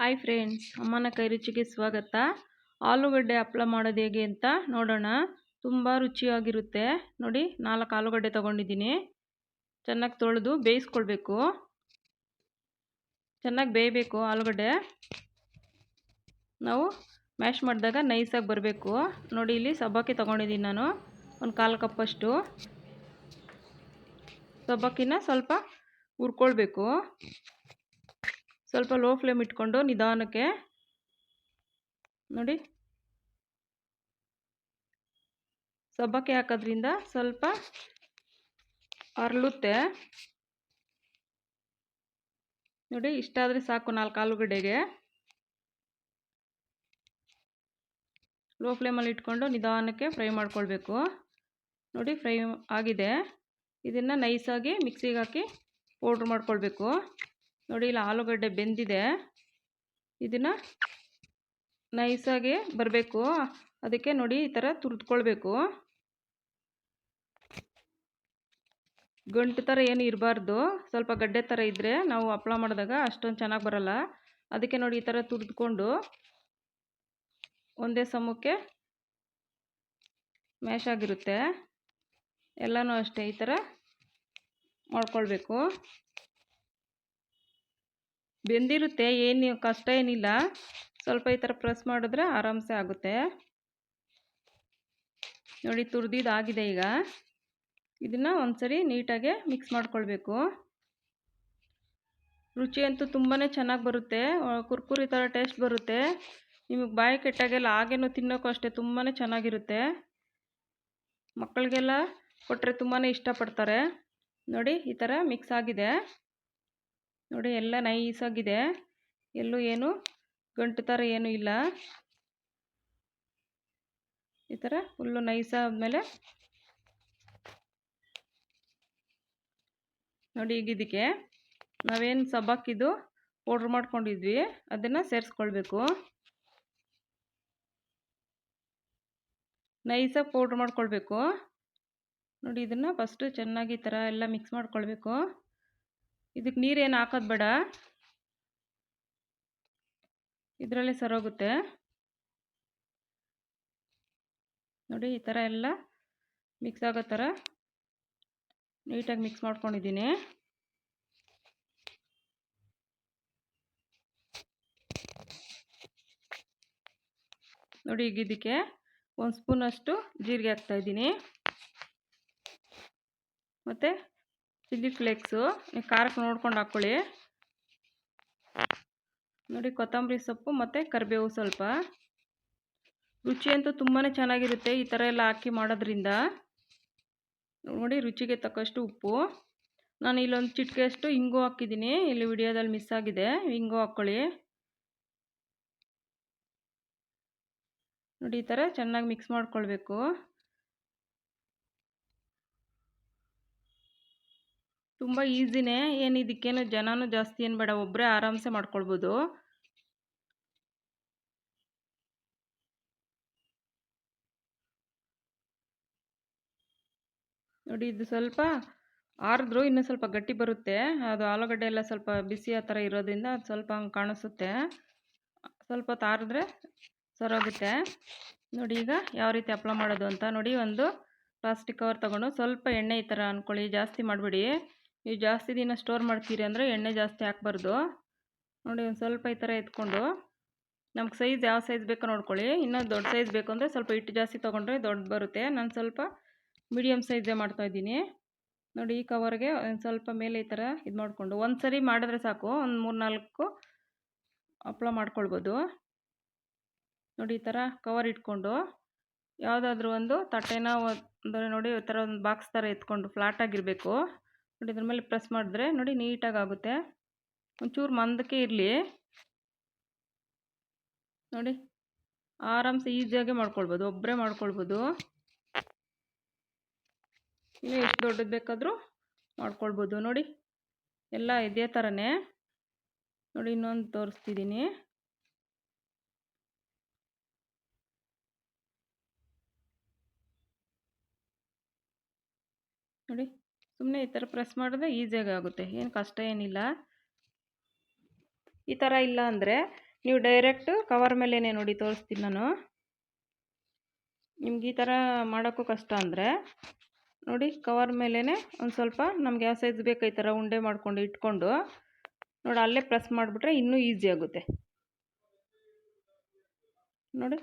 Hi friends ಅಮ್ಮನ ಕೈ ರುಚಿಗೆ ಸ್ವಾಗತ. ಆಲೂಗಡ್ಡೆ ಹಪ್ಪಳ ಮಾಡೋದು ಹೇಗೆ ಅಂತ ನೋಡೋಣ. ತುಂಬ ರುಚಿಯಾಗಿರುತ್ತೆ. ನೋಡಿ, ನಾಲ್ಕು ಆಲೂಗಡ್ಡೆ ತೊಗೊಂಡಿದ್ದೀನಿ. ಚೆನ್ನಾಗಿ ತೊಳೆದು ಬೇಯಿಸ್ಕೊಳ್ಬೇಕು. ಚೆನ್ನಾಗಿ ಬೇಯಬೇಕು ಆಲೂಗಡ್ಡೆ. ನಾವು ಮ್ಯಾಶ್ ಮಾಡಿದಾಗ ನೈಸಾಗಿ ಬರಬೇಕು. ನೋಡಿ, ಇಲ್ಲಿ ಸಬ್ಬಕ್ಕಿ ತೊಗೊಂಡಿದ್ದೀನಿ ನಾನು. ಒಂದು ಕಾಲು ಕಪ್ಪಷ್ಟು ಸಬ್ಬಕ್ಕಿನ ಸ್ವಲ್ಪ ಹುರ್ಕೊಳ್ಬೇಕು. ಸ್ವಲ್ಪ ಲೋ ಫ್ಲೇಮ್ ಇಟ್ಕೊಂಡು ನಿಧಾನಕ್ಕೆ ನೋಡಿ. ಸಬ್ಬಕ್ಕಿ ಹಾಕೋದ್ರಿಂದ ಸ್ವಲ್ಪ ಅರಳುತ್ತೆ. ನೋಡಿ ಇಷ್ಟಾದರೆ ಸಾಕು ನಾಲ್ಕು ಆಲೂಗಡ್ಡೆಗೆ. ಲೋ ಫ್ಲೇಮಲ್ಲಿ ಇಟ್ಕೊಂಡು ನಿಧಾನಕ್ಕೆ ಫ್ರೈ ಮಾಡ್ಕೊಳ್ಬೇಕು. ನೋಡಿ ಫ್ರೈ ಆಗಿದೆ. ಇದನ್ನು ನೈಸಾಗಿ ಮಿಕ್ಸಿಗೆ ಹಾಕಿ ಪೌಡ್ರ್ ಮಾಡ್ಕೊಳ್ಬೇಕು. ನೋಡಿ ಇಲ್ಲಿ ಆಲೂಗಡ್ಡೆ ಬೆಂದಿದೆ. ಇದನ್ನು ನೈಸಾಗಿ ಬರಬೇಕು. ಅದಕ್ಕೆ ನೋಡಿ ಈ ಥರ ತುರಿದ್ಕೊಳ್ಬೇಕು. ಗಂಟು ಥರ ಏನು ಇರಬಾರ್ದು. ಸ್ವಲ್ಪ ಗಡ್ಡೆ ಥರ ಇದ್ದರೆ ನಾವು ಹಪ್ಳ ಮಾಡಿದಾಗ ಅಷ್ಟೊಂದು ಚೆನ್ನಾಗಿ ಬರಲ್ಲ. ಅದಕ್ಕೆ ನೋಡಿ ಈ ಥರ ತುರಿದ್ಕೊಂಡು ಒಂದೇ ಸಮಕ್ಕೆ ಮ್ಯಾಶ್ ಆಗಿರುತ್ತೆ. ಎಲ್ಲನೂ ಅಷ್ಟೇ ಈ ಥರ ಮಾಡ್ಕೊಳ್ಬೇಕು. ಬೆಂದಿರುತ್ತೆ, ಏನು ಕಷ್ಟ ಏನಿಲ್ಲ. ಸ್ವಲ್ಪ ಈ ಥರ ಪ್ರೆಸ್ ಮಾಡಿದ್ರೆ ಆರಾಮ್ಸೆ ಆಗುತ್ತೆ. ನೋಡಿ ತುರಿದಿದ್ದಾಗಿದೆ ಈಗ. ಇದನ್ನು ಒಂದ್ಸರಿ ನೀಟಾಗೆ ಮಿಕ್ಸ್ ಮಾಡ್ಕೊಳ್ಬೇಕು. ರುಚಿ ಅಂತೂ ತುಂಬಾ ಚೆನ್ನಾಗಿ ಬರುತ್ತೆ. ಕುರ್ಕುರಿ ಥರ ಟೇಸ್ಟ್ ಬರುತ್ತೆ. ನಿಮಗೆ ಬಾಯಿ ಕೆಟ್ಟಾಗೆಲ್ಲ ಹಾಗೇನು ತಿನ್ನೋಕ್ಕೂ ಅಷ್ಟೇ ತುಂಬಾ ಚೆನ್ನಾಗಿರುತ್ತೆ. ಮಕ್ಕಳಿಗೆಲ್ಲ ಕೊಟ್ಟರೆ ತುಂಬಾ ಇಷ್ಟಪಡ್ತಾರೆ. ನೋಡಿ ಈ ಥರ ಮಿಕ್ಸ್ ಆಗಿದೆ. ನೋಡಿ ಎಲ್ಲ ನೈಸಾಗಿದೆ ಎಲ್ಲೂ ಏನು ಗಂಟು ಥರ ಏನೂ ಇಲ್ಲ. ಈ ಥರ ಫುಲ್ಲು ನೈಸಾದ್ಮೇಲೆ ನೋಡಿ ಈಗ ಇದಕ್ಕೆ ನಾವೇನು ಸಬ್ಬಾಕಿದ್ದು ಪೌಡ್ರ್ ಮಾಡ್ಕೊಂಡಿದ್ವಿ. ಅದನ್ನು ಸೇರಿಸ್ಕೊಳ್ಬೇಕು. ನೈಸಾಗಿ ಪೌಡ್ರ್ ಮಾಡ್ಕೊಳ್ಬೇಕು. ನೋಡಿ ಇದನ್ನು ಫಸ್ಟು ಚೆನ್ನಾಗಿ ಈ ಥರ ಎಲ್ಲ ಮಿಕ್ಸ್ ಮಾಡ್ಕೊಳ್ಬೇಕು. ಇದಕ್ಕೆ ನೀರೇನು ಹಾಕೋದು ಬೇಡ. ಇದರಲ್ಲೇ ಸರೋಗುತ್ತೆ. ನೋಡಿ, ಈ ಥರ ಎಲ್ಲ ಮಿಕ್ಸ್ ಆಗೋ ಥರ ನೀಟಾಗಿ ಮಿಕ್ಸ್ ಮಾಡ್ಕೊಂಡಿದ್ದೀನಿ. ನೋಡಿ, ಈಗ ಇದಕ್ಕೆ ಒಂದು ಸ್ಪೂನಷ್ಟು ಜೀರಿಗೆ ಹಾಕ್ತಾಯಿದ್ದೀನಿ ಮತ್ತು ಚಿಲ್ಲಿ ಫ್ಲೇಕ್ಸು. ನೀವು ಖಾರಕ್ಕೆ ನೋಡ್ಕೊಂಡು ಹಾಕ್ಕೊಳ್ಳಿ ನೋಡಿ ಕೊತ್ತಂಬರಿ ಸೊಪ್ಪು ಮತ್ತು ಕರಿಬೇವು ಸ್ವಲ್ಪ. ರುಚಿ ಅಂತೂ ತುಂಬಾ ಚೆನ್ನಾಗಿರುತ್ತೆ ಈ ಥರ ಎಲ್ಲ ಹಾಕಿ ಮಾಡೋದ್ರಿಂದ. ನೋಡಿ ರುಚಿಗೆ ತಕ್ಕಷ್ಟು ಉಪ್ಪು. ನಾನು ಇಲ್ಲೊಂದು ಚಿಟಿಕೆಯಷ್ಟು ಹಿಂಗು ಹಾಕಿದ್ದೀನಿ. ಇಲ್ಲಿ ವಿಡಿಯೋದಲ್ಲಿ ಮಿಸ್ ಆಗಿದೆ. ಹಿಂಗು ಹಾಕ್ಕೊಳ್ಳಿ ನೋಡಿ ಈ ಥರ ಚೆನ್ನಾಗಿ ಮಿಕ್ಸ್ ಮಾಡ್ಕೊಳ್ಬೇಕು. ತುಂಬ ಈಸಿನೇ. ಏನು ಇದಕ್ಕೇನು ಜನನೂ ಜಾಸ್ತಿ ಏನು ಬೇಡ ಒಬ್ಬರೇ ಆರಾಮ್ಸೆ ಮಾಡ್ಕೊಳ್ಬೋದು. ನೋಡಿ ಇದು ಸ್ವಲ್ಪ ಆರಿದ್ರು ಇನ್ನೂ ಸ್ವಲ್ಪ ಗಟ್ಟಿ ಬರುತ್ತೆ. ಅದು ಆಲೂಗಡ್ಡೆ ಎಲ್ಲ ಸ್ವಲ್ಪ ಬಿಸಿ ಆ ಥರ ಇರೋದ್ರಿಂದ ಅದು ಸ್ವಲ್ಪ ಹಂಗೆ ಕಾಣಿಸುತ್ತೆ. ಸ್ವಲ್ಪ ಹೊತ್ತು ಆರಿದ್ರೆ ಸರೋಗುತ್ತೆ. ನೋಡಿ ಈಗ ಯಾವ ರೀತಿ ಹಪ್ಳ ಮಾಡೋದು ಅಂತ. ನೋಡಿ ಒಂದು ಪ್ಲಾಸ್ಟಿಕ್ ಕವರ್ ತೊಗೊಂಡು ಸ್ವಲ್ಪ ಎಣ್ಣೆ ಈ ಥರ ಅಂದ್ಕೊಳ್ಳಿ, ಜಾಸ್ತಿ ಮಾಡಿಬಿಡಿ. ನೀವು ಜಾಸ್ತಿ ದಿನ ಸ್ಟೋರ್ ಮಾಡ್ತೀರಿ ಅಂದರೆ ಎಣ್ಣೆ ಜಾಸ್ತಿ ಹಾಕ್ಬಾರ್ದು. ನೋಡಿ ಒಂದು ಸ್ವಲ್ಪ ಈ ಥರ ಎತ್ಕೊಂಡು, ನಮ್ಗೆ ಸೈಜ್ ಯಾವ ಸೈಜ್ ಬೇಕೋ ನೋಡ್ಕೊಳ್ಳಿ. ಇನ್ನೂ ದೊಡ್ಡ ಸೈಜ್ ಬೇಕು ಅಂದರೆ ಸ್ವಲ್ಪ ಹಿಟ್ಟು ಜಾಸ್ತಿ ತೊಗೊಂಡ್ರೆ ದೊಡ್ಡ ಬರುತ್ತೆ. ನಾನು ಸ್ವಲ್ಪ ಮೀಡಿಯಮ್ ಸೈಜೇ ಮಾಡ್ತಾಯಿದ್ದೀನಿ ನೋಡಿ ಈ ಕವರ್ಗೆ ಒಂದು ಸ್ವಲ್ಪ ಮೇಲೆ ಈ ಥರ ಇದು ಮಾಡಿಕೊಂಡು, ಒಂದು ಸರಿ ಮಾಡಿದ್ರೆ ಸಾಕು. ಒಂದು ಮೂರು ನಾಲ್ಕು ಹಪ್ಳ ಮಾಡ್ಕೊಳ್ಬೋದು. ನೋಡಿ ಈ ಥರ ಕವರ್ ಇಟ್ಕೊಂಡು, ಯಾವುದಾದ್ರೂ ಒಂದು ತಟ್ಟೆನ ಅಂದರೆ ನೋಡಿ ಈ ಥರ ಒಂದು ಬಾಕ್ಸ್ ಥರ ಎತ್ಕೊಂಡು ಫ್ಲಾಟಾಗಿರಬೇಕು ನೋಡಿ ಇದ್ರ ಮೇಲೆ ಪ್ರೆಸ್ ಮಾಡಿದ್ರೆ ನೋಡಿ ನೀಟಾಗಿ ಆಗುತ್ತೆ. ಒಂಚೂರು ಮಂದಕ್ಕೆ ಇರಲಿ. ನೋಡಿ ಆರಾಮ್ಸೆ ಈಸಿಯಾಗಿ ಮಾಡ್ಕೊಳ್ಬೋದು ಒಬ್ಬರೇ ಮಾಡ್ಕೊಳ್ಬೋದು. ಇನ್ನೂ ಎಷ್ಟು ದೊಡ್ಡದು ಬೇಕಾದರೂ ಮಾಡ್ಕೊಳ್ಬೋದು. ನೋಡಿ ಎಲ್ಲ ಇದೇ ಥರನೇ ನೋಡಿ ಇನ್ನೊಂದು ತೋರಿಸ್ತಿದ್ದೀನಿ. ನೋಡಿ ಸುಮ್ಮನೆ ಈ ಥರ ಪ್ರೆಸ್ ಮಾಡಿದ್ರೆ ಈಸಿಯಾಗಿ ಆಗುತ್ತೆ. ಏನು ಕಷ್ಟ ಏನಿಲ್ಲ. ಈ ಥರ ಇಲ್ಲ ಅಂದರೆ ನೀವು ಡೈರೆಕ್ಟ್ ಕವರ್ ಮೇಲೇ ನೋಡಿ ತೋರಿಸ್ತೀನಿ ನಾನು. ನಿಮ್ಗೆ ಈ ಥರ ಮಾಡೋಕ್ಕೂ ಕಷ್ಟ ಅಂದರೆ ನೋಡಿ ಕವರ್ ಮೇಲೇ ಒಂದು ಸ್ವಲ್ಪ ನಮ್ಗೆ ಯಾವ ಸೈಜ್ ಬೇಕು ಈ ಥರ ಉಂಡೆ ಮಾಡಿಕೊಂಡು ಇಟ್ಕೊಂಡು ನೋಡಿ ಅಲ್ಲೇ ಪ್ರೆಸ್ ಮಾಡಿಬಿಟ್ರೆ ಇನ್ನೂ ಈಸಿ ಆಗುತ್ತೆ. ನೋಡಿ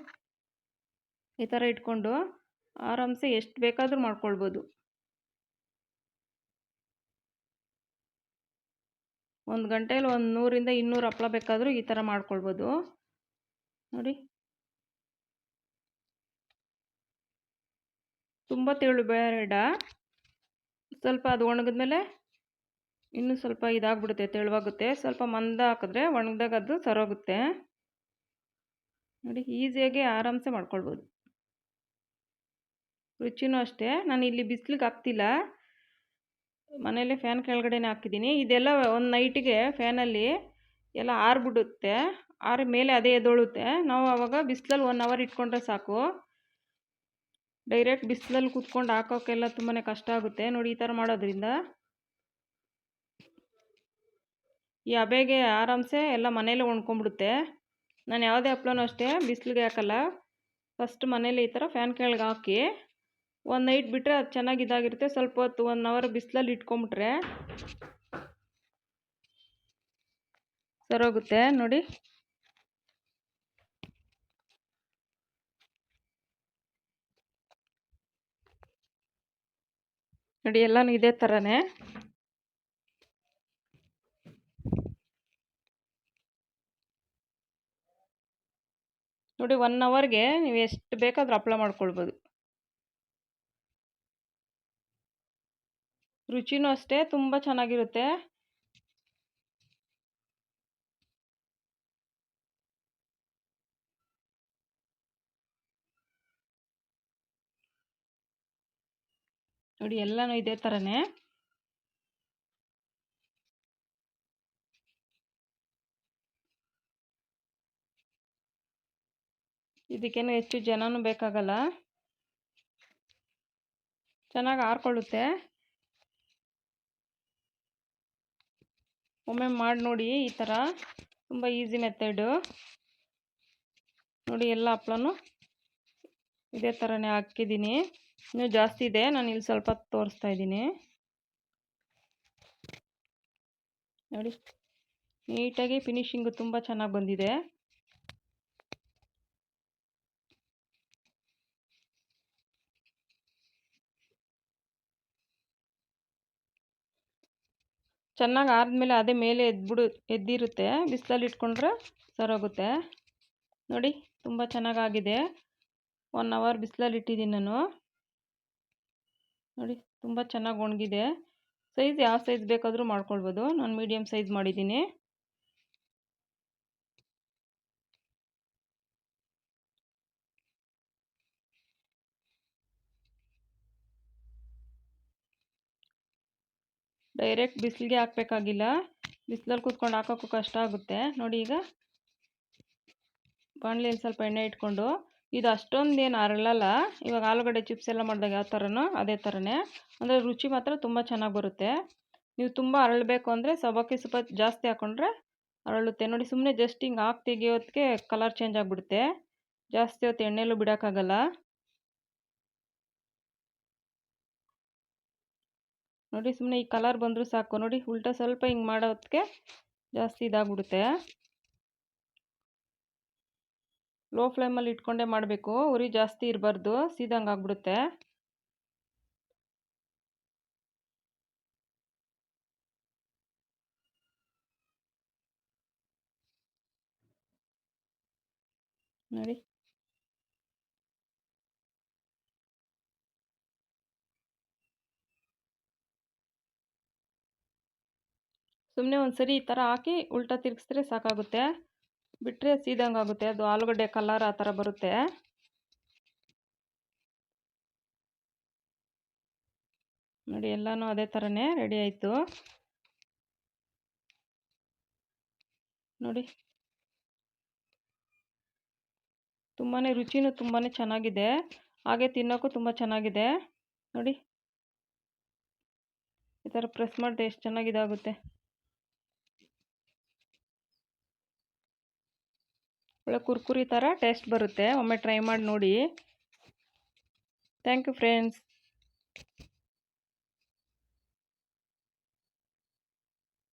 ಈ ಥರ ಇಟ್ಕೊಂಡು ಆರಾಮ್ಸೆ ಎಷ್ಟು ಬೇಕಾದರೂ ಮಾಡ್ಕೊಳ್ಬೋದು. ಒಂದು ಗಂಟೆಯಲ್ಲಿ ಒಂದು ನೂರಿಂದ ಇನ್ನೂರು ಹಪ್ಪಳ ಬೇಕಾದರೂ ಈ ಥರ ಮಾಡ್ಕೊಳ್ಬೋದು. ನೋಡಿ. ತುಂಬ ತೆಳು ಬೇಡ. ಸ್ವಲ್ಪ ಅದು ಒಣಗಿದ್ಮೇಲೆ ಇನ್ನೂ ಸ್ವಲ್ಪ ಇದಾಗ್ಬಿಡುತ್ತೆ, ತೆಳುವಾಗುತ್ತೆ. ಸ್ವಲ್ಪ ಮಂದ ಹಾಕಿದ್ರೆ ಒಣಗಿದಾಗ ಅದು ಸರೋಗುತ್ತೆ. ನೋಡಿ, ಈಸಿಯಾಗಿ ಆರಾಮ್ಸೆ ಮಾಡ್ಕೊಳ್ಬೋದು. ರುಚಿನೂ ಅಷ್ಟೇ. ನಾನು ಇಲ್ಲಿ ಬಿಸಿಲಿಗೆ ಹಾಕ್ತಿಲ್ಲ. ಮನೇಲೆ ಫ್ಯಾನ್ ಕೆಳಗಡೆನೇ ಹಾಕಿದ್ದೀನಿ. ಇದೆಲ್ಲ ಒಂದು ನೈಟಿಗೆ ಫ್ಯಾನಲ್ಲಿ ಎಲ್ಲ ಆರಿಬಿಡುತ್ತೆ. ಆರಿ ಮೇಲೆ ಅದೇ ಎದ್ದೋಳುತ್ತೆ. ನಾವು ಆವಾಗ ಬಿಸಿಲಲ್ಲಿ ಒನ್ ಅವರ್ ಇಟ್ಕೊಂಡ್ರೆ ಸಾಕು. ಡೈರೆಕ್ಟ್ ಬಿಸಿಲಲ್ಲಿ ಕೂತ್ಕೊಂಡು ಹಾಕೋಕ್ಕೆಲ್ಲ ತುಂಬಾ ಕಷ್ಟ ಆಗುತ್ತೆ. ನೋಡಿ, ಈ ಥರ ಮಾಡೋದ್ರಿಂದ. ಈ ಹಬೆಗೆ ಆರಾಮ್ಸೆ ಎಲ್ಲ ಮನೇಲೆ ಒಣ್ಕೊಂಬಿಡುತ್ತೆ ನಾನು ಯಾವುದೇ ಹಪ್ಳನೂ ಅಷ್ಟೇ ಬಿಸಿಲಿಗೆ ಹಾಕಲ್ಲ. ಫಸ್ಟ್ ಮನೇಲಿ ಈ ಥರ ಫ್ಯಾನ್ ಕೆಳಗೆ ಹಾಕಿ ಒಂದು ನೈಟ್ ಬಿಟ್ಟರೆ ಅದು ಚೆನ್ನಾಗಿ ಇದಾಗಿರುತ್ತೆ. ಸ್ವಲ್ಪ ಹೊತ್ತು ಒನ್ ಅವರ್ ಬಿಸಿಲಲ್ಲಿ ಇಟ್ಕೊಂಬಿಟ್ರೆ ಸರೋಗುತ್ತೆ. ನೋಡಿ. ನೋಡಿ, ಎಲ್ಲಾನು ಇದೇ ಥರನೇ ನೋಡಿ ಒನ್ ಅವರ್ಗೆ ನೀವು ಎಷ್ಟು ಬೇಕಾದರೂ ಹಪ್ಳ ಮಾಡ್ಕೊಳ್ಬೋದು. ರುಚಿನೂ ಅಷ್ಟೇ ತುಂಬ ಚೆನ್ನಾಗಿರುತ್ತೆ. ನೋಡಿ ಎಲ್ಲನೂ ಇದೇ ಥರನೇ ಇದಕ್ಕೇನು ಹೆಚ್ಚು ಜನನೂ ಬೇಕಾಗಲ್ಲ. ಚೆನ್ನಾಗಿ ಆರ್ಕೊಳ್ಳುತ್ತೆ. ಒಮ್ಮೆ ಮಾಡಿ ನೋಡಿ, ಈ ಥರ ತುಂಬ ಈಸಿ ಮೆಥಡು ನೋಡಿ, ಎಲ್ಲ ಹಪ್ಳನೂ ಇದೇ ಥರನೇ ಹಾಕಿದ್ದೀನಿ. ಇನ್ನೂ ಜಾಸ್ತಿ ಇದೆ. ನಾನು ಇಲ್ಲಿ ಸ್ವಲ್ಪ ತೋರಿಸ್ತಾ ಇದ್ದೀನಿ. ನೋಡಿ, ನೀಟಾಗಿ ಫಿನಿಶಿಂಗು ತುಂಬ ಚೆನ್ನಾಗಿ ಬಂದಿದೆ. ಚೆನ್ನಾಗಿ ಆದಮೇಲೆ ಅದೇ ಮೇಲೆ ಎದ್ಬಿಡು, ಎದ್ದಿರುತ್ತೆ. ಬಿಸಿಲಲ್ಲಿ ಇಟ್ಕೊಂಡ್ರೆ ಸರೋಗುತ್ತೆ. ನೋಡಿ, ತುಂಬ ಚೆನ್ನಾಗಾಗಿದೆ. ಒನ್ ಅವರ್ ಬಿಸಿಲಲ್ಲಿ ಇಟ್ಟಿದ್ದೀನಿ ನಾನು. ನೋಡಿ, ತುಂಬ ಚೆನ್ನಾಗಿ ಒಣಗಿದೆ. ಸೈಜ್ ಯಾವ ಸೈಜ್ ಬೇಕಾದರೂ ಮಾಡ್ಕೊಳ್ಬೋದು. ನಾನು ಮೀಡಿಯಮ್ ಸೈಜ್ ಮಾಡಿದ್ದೀನಿ ಡೈರೆಕ್ಟ್ ಬಿಸಿಲಿಗೆ ಹಾಕಬೇಕಾಗಿಲ್ಲ. ಬಿಸಿಲಲ್ಲಿ ಕೂತ್ಕೊಂಡು ಹಾಕೋಕ್ಕೂ ಕಷ್ಟ ಆಗುತ್ತೆ. ನೋಡಿ ಈಗ. ಬಾಣಲೆಯಲ್ಲಿ ಸ್ವಲ್ಪ ಎಣ್ಣೆ ಇಟ್ಕೊಂಡು. ಇದು ಅಷ್ಟೊಂದೇನು ಅರಳಲ್ಲ ಇವಾಗ ಆಲೂಗಡ್ಡೆ ಚಿಪ್ಸ್ ಎಲ್ಲ ಮಾಡಿದಾಗ ಯಾವ ಥರನೋ ಅದೇ ಥರನೇ ಅಂದರೆ ರುಚಿ ಮಾತ್ರ ತುಂಬ ಚೆನ್ನಾಗಿ ಬರುತ್ತೆ. ನೀವು ತುಂಬ ಅರಳಬೇಕು ಅಂದರೆ ಸಬಕ್ಕಿ ಸ್ವಲ್ಪ ಜಾಸ್ತಿ ಹಾಕ್ಕೊಂಡ್ರೆ ಅರಳುತ್ತೆ ನೋಡಿ ಸುಮ್ಮನೆ ಜಸ್ಟ್ ಹಿಂಗೆ ಹಾಕಿ ತೆಗಿಯೋದಕ್ಕೆ ಕಲರ್ ಚೇಂಜ್ ಆಗಿಬಿಡುತ್ತೆ. ಜಾಸ್ತಿ ಹೊತ್ತು ಎಣ್ಣೆಲೂ ಬಿಡೋಕ್ಕಾಗಲ್ಲ. ನೋಡಿ ಸುಮ್ಮನೆ ಈ ಕಲರ್ ಬಂದರೂ ಸಾಕು. ನೋಡಿ ಉಲ್ಟಾ ಸ್ವಲ್ಪ ಹಿಂಗೆ ಮಾಡೋದಕ್ಕೆ ಜಾಸ್ತಿ ಇದಾಗ್ಬಿಡುತ್ತೆ. ಲೋ ಫ್ಲೇಮಲ್ಲಿ ಇಟ್ಕೊಂಡೇ ಮಾಡಬೇಕು. ಉರಿ ಜಾಸ್ತಿ ಇರಬಾರ್ದು. ಸೀದಂಗೆ ಆಗ್ಬಿಡುತ್ತೆ. ನೋಡಿ. ಸುಮ್ಮನೆ ಒಂದು ಸರಿ ಈ ಥರ ಹಾಕಿ ಉಲ್ಟಾ ತಿರುಗಿಸಿದ್ರೆ ಸಾಕಾಗುತ್ತೆ. ಬಿಟ್ಟರೆ ಸೀದಂಗೆ ಆಗುತ್ತೆ. ಅದು ಆಲೂಗಡ್ಡೆ ಕಲರ್ ಆ ಥರ ಬರುತ್ತೆ. ನೋಡಿ, ಎಲ್ಲನೂ ಅದೇ ಥರನೇ ರೆಡಿ ಆಯಿತು. ನೋಡಿ. ತುಂಬಾ ರುಚಿನೂ ತುಂಬಾ ಚೆನ್ನಾಗಿದೆ. ಹಾಗೆ ತಿನ್ನೋಕ್ಕೂ ತುಂಬ ಚೆನ್ನಾಗಿದೆ. ನೋಡಿ. ಈ ಥರ ಪ್ರೆಸ್ ಮಾಡಿದೆ ಎಷ್ಟು ಚೆನ್ನಾಗಿದಾಗುತ್ತೆ ಒಳ್ಳೆ ಕುರ್ಕುರಿ ಥರ ಟೇಸ್ಟ್ ಬರುತ್ತೆ. ಒಮ್ಮೆ ಟ್ರೈ ಮಾಡಿ ನೋಡಿ. Thank you friends